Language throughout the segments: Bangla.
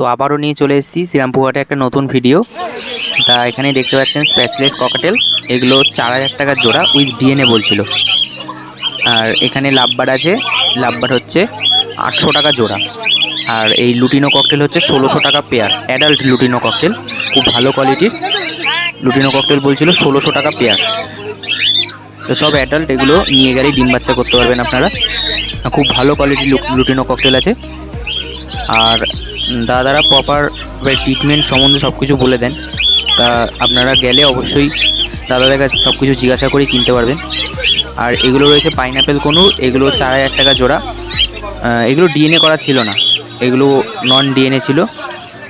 তো আবারও নিয়ে চলে এসেছি শ্রীরামপুরহাটে একটা নতুন ভিডিও তা এখানে দেখতে পাচ্ছেন স্প্যাচলেস ককাটেল এগুলো চার হাজার টাকার জোড়া উইথ ডিএনএ বলছিল। আর এখানে লাভবার আছে। লাভবার হচ্ছে আটশো টাকা জোড়া। আর এই লুটিনো ককটেল হচ্ছে ষোলোশো টাকা পেয়ার অ্যাডাল্ট লুটিনো ককটেল খুব ভালো কোয়ালিটির লুটিনো ককটেল বলছিল ষোলোশো টাকা পেয়ার তো সব অ্যাডাল্ট এগুলো নিয়ে গেলেই ডিম বাচ্চা করতে পারবেন আপনারা। খুব ভালো কোয়ালিটির লুটিনো ককটেল আছে। আর দাদারা প্রপার ট্রিটমেন্ট সম্বন্ধে সব কিছু বলে দেন। তা আপনারা গেলে অবশ্যই দাদাদের কাছে সব কিছু জিজ্ঞাসা করে কিনতে পারবেন। আর এগুলো রয়েছে পাইনাপেল কনুর, এগুলো চার হাজার টাকা জোড়া। এগুলো ডিএনএ করা ছিল না। এগুলো নন ডিএনএ ছিল।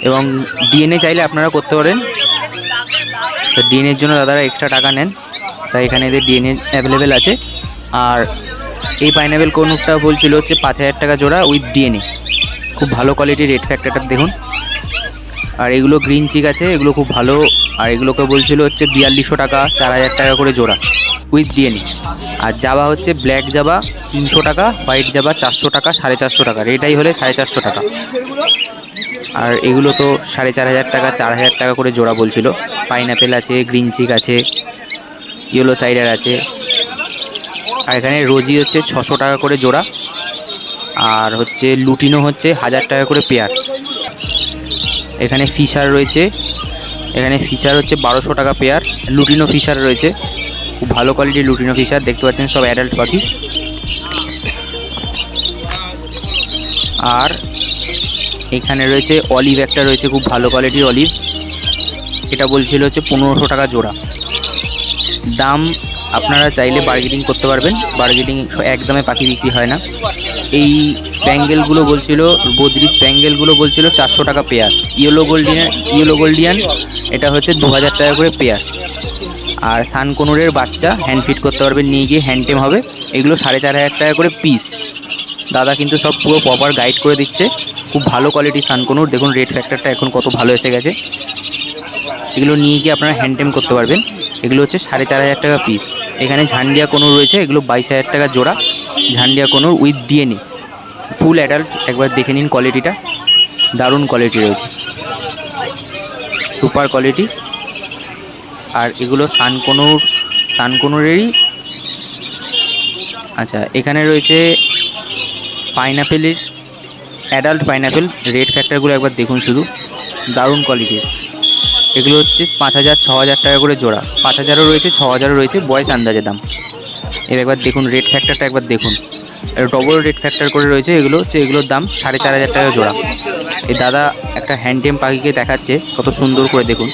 এবং ডিএনএ চাইলে আপনারা করতে পারেন। তো ডিএনএর জন্য দাদারা এক্সট্রা টাকা নেন। তাই এখানে এদের ডিএনএ অ্যাভেলেবেল আছে। আর এই পাইনাপেল কনুরটা বলছিল হচ্ছে পাঁচ হাজার টাকা জোড়া উইথ ডিএনএ খুব ভালো কোয়ালিটির রেড ফ্যাক্টরটা দেখুন। আর এগুলো গ্রিন চিক আছে, এগুলো খুব ভালো। আর এগুলোকে বলছিল হচ্ছে বিয়াল্লিশশো টাকা, চার হাজার টাকা করে জোড়া উইথ ডিএনএ আর জাবা হচ্ছে ব্ল্যাক জাবা তিনশো টাকা হোয়াইট জাবা চারশো টাকা, সাড়ে চারশো টাকা। এটাই হলে সাড়ে চারশো টাকা। আর এগুলো তো সাড়ে চার হাজার টাকা, চার হাজার টাকা করে জোড়া বলছিল। পাইনাপেল আছে গ্রিন চিক আছে ইয়েলো সাইডার আছে। আর এখানে রোজি হচ্ছে ছশো টাকা করে জোড়া। আর হচ্ছে লুটিনো হচ্ছে হাজার টাকা করে পেয়ার। এখানে ফিশার রয়েছে। এখানে ফিশার হচ্ছে বারোশো টাকা পেয়ার। লুটিনো ফিশার রয়েছে। খুব ভালো কোয়ালিটির লুটিনো ফিশার। দেখতে পাচ্ছেন সব অ্যাডাল্ট পাখি। আর এখানে রয়েছে অলিভ একটা রয়েছে খুব ভালো কোয়ালিটির অলিভ এটা বলছিল হচ্ছে পনেরোশো টাকা জোড়া। দাম আপনারা চাইলে বার্গেনিং করতে পারবেন। বার্গেনিং একদমে পাখি বিক্রি হয় না। এই স্প্যাঙ্গেলগুলো বলছিল বদ্রি স্প্যাঙ্গেলগুলো বলছিল চারশো টাকা pair yellow Gouldian yellow Gouldian এটা হচ্ছে দু হাজার টাকা করে পেয়ার আর সানকনুরের বাচ্চা হ্যান্ড ফিট করতে পারবেন, নিয়ে গিয়ে হ্যান্ডটেম হবে। এগুলো সাড়ে চার হাজার টাকা করে পিস দাদা কিন্তু সব পুরো প্রপার গাইড করে দিচ্ছে। খুব ভালো কোয়ালিটি সানকনুর। দেখুন রেড ফ্যাক্টরটা এখন কত ভালো এসে গেছে। এগুলো নিয়ে গিয়ে আপনারা হ্যান্ডটেম করতে পারবেন। এগুলো হচ্ছে সাড়ে চার হাজার টাকা পিস এখানে ঝান্ডিয়া কনুর রয়েছে, এগুলো বাইশ হাজার টাকা জোড়া। Jandaya conure with DNA full adult একবার দেখে নিন কোয়ালিটিটা দারুণ কোয়ালিটি রয়েছে। সুপার কোয়ালিটি আর এগুলো সানকনুর সানকনুরেরই আচ্ছা এখানে রয়েছে পাইনাপেলের অ্যাডাল্ট পাইনাপেল রেড ফ্যাক্টরগুলো একবার দেখুন শুধু। দারুণ কোয়ালিটির এগুলো হচ্ছে পাঁচ হাজার, ছ হাজার টাকা করে জোড়া। পাঁচ হাজারও রয়েছে, ছ হাজারও রয়েছে বয়স আন্দাজে দাম। এর একবার দেখুন রেড ফ্যাক্টরটা একবার দেখুন। ডবল রেড ফ্যাক্টর করে রয়েছে এগুলো, হচ্ছে এগুলোর দাম সাড়ে চার হাজার টাকা জোড়া। এই দাদা একটা হ্যান্ডটেম পাখিকে দেখাচ্ছে, কত সুন্দর করে দেখুন।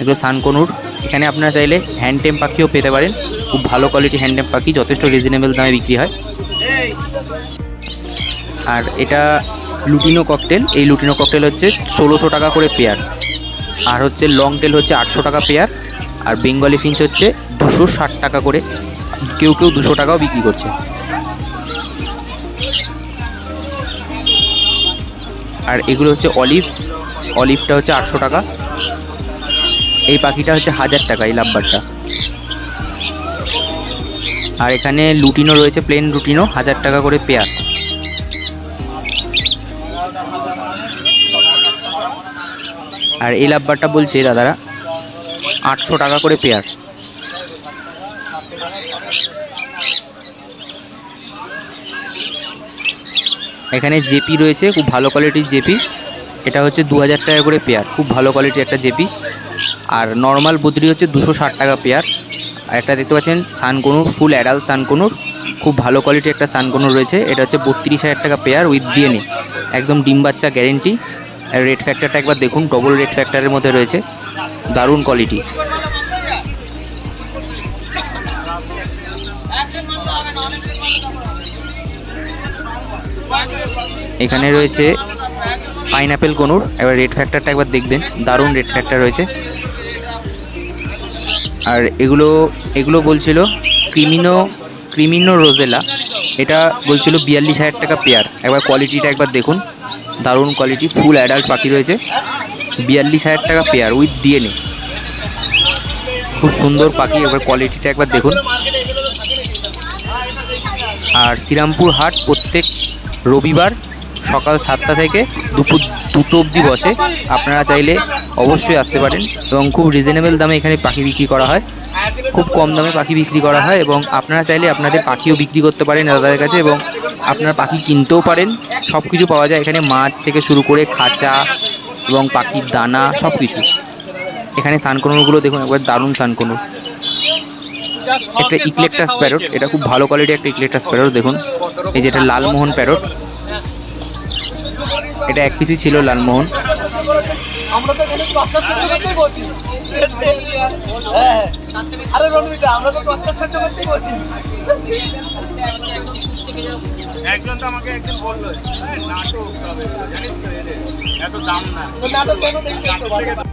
এগুলো সানকনুর। এখানে আপনারা চাইলে হ্যান্ডটেম পাখিও পেতে পারেন। খুব ভালো কোয়ালিটি হ্যান্ডটেম পাখি, যথেষ্ট রিজনেবল দামে বিক্রি হয়। আর এটা লুটিনো ককটেল এই লুটিনো ককটেল হচ্ছে ষোলোশো টাকা করে পেয়ার আর হচ্ছে লং টেল হচ্ছে আটশো টাকা পেয়ার আর বেঙ্গলি ফিঞ্চ হচ্ছে দুশো ষাট টাকা করে। কেউ কেউ দুশো টাকাও বিক্রি করছে। আর এগুলো হচ্ছে অলিভ অলিভটা হচ্ছে আটশো টাকা। এই পাখিটা হচ্ছে হাজার টাকা, এই লাভবারটা আর এখানে লুটিনো রয়েছে প্লেন লুটিনো, হাজার টাকা করে পেয়ার আর এই লাভবারটা বলছে দাদারা, আটশো টাকা করে পেয়ার। এখানে জেপি রয়েছে, খুব ভালো কোয়ালিটির জেপি। এটা হচ্ছে দু হাজার টাকা করে পেয়ার, খুব ভালো কোয়ালিটির একটা জেপি। আর নর্মাল বদ্রি হচ্ছে দুশো ষাট টাকা পেয়ার। আর একটা দেখতে পাচ্ছেন, সানকনুর ফুল অ্যাডাল সানকনুর, খুব ভালো কোয়ালিটির একটা সানকনুর রয়েছে। এটা হচ্ছে বত্রিশ হাজার টাকা পেয়ার উইথ ডিএনএ একদম ডিম বাচ্চা গ্যারেন্টি রেড ফ্যাক্টরটা একবার দেখুন ডবল রেড ফ্যাক্টরের মধ্যে রয়েছে। দারুণ কোয়ালিটি এখানে রয়েছে পাইনাপেল কনুর। এবার রেড ফ্যাক্টরটা একবার দেখবেন, দারুণ রেড ফ্যাক্টর রয়েছে। আর এগুলো এগুলো বলছিল ক্রিমিনো ক্রিমিনো রোজেলা। এটা বলছিল বিয়াল্লিশ হাজার টাকা পেয়ার একবার কোয়ালিটিটা একবার দেখুন। দারুণ কোয়ালিটি ফুল অ্যাডাল্ট পাখি রয়েছে। বিয়াল্লিশ হাজার টাকা পেয়ার উইথ ডিএনএ খুব সুন্দর পাখি, এবার কোয়ালিটিটা একবার দেখুন। আর শ্রীরামপুর হাট প্রত্যেক রবিবার সকাল সাতটা থেকে দুপুর দুটো অবধি বসে। আপনারা চাইলে অবশ্যই আসতে পারেন এবং খুব রিজনেবল দামে এখানে পাখি বিক্রি করা হয়। খুব কম দামে পাখি বিক্রি করা হয় এবং আপনারা চাইলে আপনাদের পাখিও বিক্রি করতে পারেন দাদাদের কাছে এবং আপনারা পাখি কিনতেও পারেন। সব কিছু পাওয়া যায় এখানে মাছ থেকে শুরু করে খাঁচা এবং পাখির দানা সব কিছু এখানে সানকনুরগুলো দেখুন, একবার দারুণ সানকনুর। একটা ইকলেকটাস প্যারট, এটা খুব ভালো কোয়ালিটি একটা ইকলেকটাস প্যারট, দেখুন। এই যেটা লালমোহন প্যারট। এটা এক পিসই ছিল লালমোহন। আমরা তো এখানে বাচ্চা সেদ্ধ করতেই বসি। হ্যাঁ আরে রণবিতা আমরা তো বাচ্চা সেদ্ধ করতেই বসি। একজন তো আমাকে একজন বলল "এই নাটক হবে। জানিস তো এত দাম না। নাটক কেন দেখতে